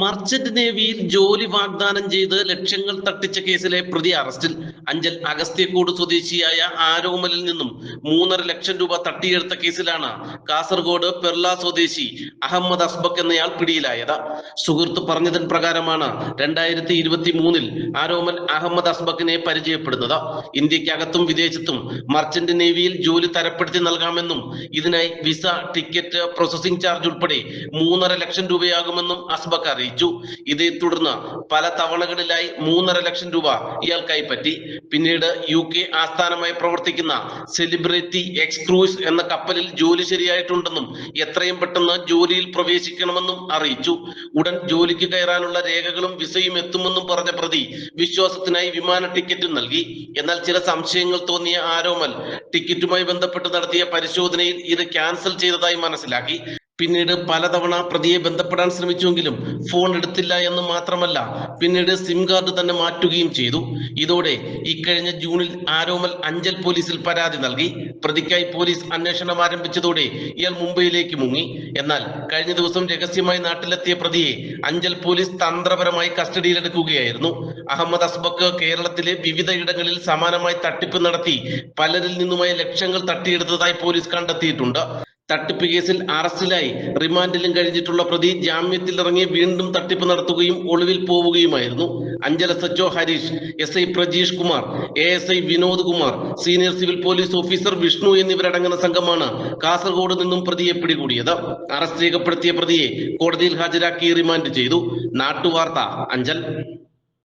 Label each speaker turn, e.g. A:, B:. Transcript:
A: Merchant നേവിയിൽ ജോലി വാഗ്ദാനം ചെയ്ത് ലക്ഷങ്ങൾ തട്ടിച്ച കേസിലെ പ്രതി അറസ്റ്റിൽ അഞ്ചൽ അഗസ്ത്യക്കോട് സ്വദേശിയായ ആരോമലിൽ നിന്നും മൂന്നര ലക്ഷം രൂപ തട്ടിയെടുത്ത കേസിലാണ് കാസർഗോഡ് പെർള സ്വദേശി അഹമ്മദ് അസ്ബക് എന്നയാൾ പിടിയിലായത്. സുഹൃത്ത് പറഞ്ഞതിൻ പ്രകാരമാണ് രണ്ടായിരത്തി ഇരുപത്തി മൂന്നിൽ ആരോമൽ അഹമ്മദ് അസ്ബക്കിനെ പരിചയപ്പെടുന്നത്. ഇന്ത്യക്കകത്തും വിദേശത്തും മർച്ചന്റ് നേവിയിൽ ജോലി തരപ്പെടുത്തി നൽകാമെന്നും ഇതിനായി വിസ ടിക്കറ്റ് പ്രോസസിംഗ് ചാർജ് ഉൾപ്പെടെ മൂന്നര ലക്ഷം രൂപയാകുമെന്നും അസ്ബക് അറിയിച്ചു. ഇതേ തുടർന്ന് പല തവണകളിലായി മൂന്നര ലക്ഷം രൂപ ഇയാൾക്കായി പറ്റി. പിന്നീട് യു കെ ആസ്ഥാനമായി പ്രവർത്തിക്കുന്ന സെലിബ്രിറ്റി എക്സ്ക്രൂസ് എന്ന കപ്പലിൽ ജോലി ശരിയായിട്ടുണ്ടെന്നും എത്രയും പെട്ടെന്ന് ജോലിയിൽ പ്രവേശിക്കണമെന്നും അറിയിച്ചു. ഉടൻ ജോലിക്ക് കയറാനുള്ള രേഖകളും വിസയും എത്തുമെന്നും പറഞ്ഞ പ്രതി വിശ്വാസത്തിനായി വിമാന ടിക്കറ്റും നൽകി. എന്നാൽ ചില സംശയങ്ങൾ തോന്നിയ ആരോമൽ ടിക്കറ്റുമായി ബന്ധപ്പെട്ട് നടത്തിയ പരിശോധനയിൽ ഇത് ക്യാൻസൽ ചെയ്തതായി മനസ്സിലാക്കി. പിന്നീട് പലതവണ പ്രതിയെ ബന്ധപ്പെടാൻ ശ്രമിച്ചുവെങ്കിലും ഫോൺ എടുത്തില്ല എന്ന് മാത്രമല്ല പിന്നീട് സിം കാർഡ് തന്നെ മാറ്റുകയും ചെയ്തു. ഇതോടെ ഇക്കഴിഞ്ഞ ജൂണിൽ ആരോമൽ അഞ്ചൽ പോലീസിൽ പരാതി നൽകി. പ്രതിക്കായി പോലീസ് അന്വേഷണം ആരംഭിച്ചതോടെ ഇയാൾ മുംബൈയിലേക്ക് മുങ്ങി. എന്നാൽ കഴിഞ്ഞ ദിവസം രഹസ്യമായി നാട്ടിലെത്തിയ പ്രതിയെ അഞ്ചൽ പോലീസ് തന്ത്രപരമായി കസ്റ്റഡിയിലെടുക്കുകയായിരുന്നു. അഹമ്മദ് അസ്ബക്ക് കേരളത്തിലെ വിവിധ ഇടങ്ങളിൽ സമാനമായി തട്ടിപ്പ് നടത്തി പലരിൽ നിന്നുമായി ലക്ഷങ്ങൾ തട്ടിയെടുത്തതായി പോലീസ് കണ്ടെത്തിയിട്ടുണ്ട്. തട്ടിപ്പ് കേസിൽ അറസ്റ്റിലായി. റിമാൻഡിലും കഴിഞ്ഞിട്ടുള്ള പ്രതി ജാമ്യത്തിൽ ഇറങ്ങി വീണ്ടും തട്ടിപ്പ് നടത്തുകയും ഒളിവിൽ പോവുകയുമായിരുന്നു. അഞ്ചല സച്ചോ Harish S I Prajeesh Kumar A S I Vinod Kumar senior civil police officer Vishnu എന്നിവരടങ്ങുന്ന സംഘമാണ് കാസർഗോഡ് നിന്നും പ്രതിയെ പിടികൂടിയത്. അറസ്റ്റ് രേഖപ്പെടുത്തിയ പ്രതിയെ കോടതിയിൽ ഹാജരാക്കി റിമാൻഡ് ചെയ്തു. നാട്ടുവാർത്ത അഞ്ചൽ.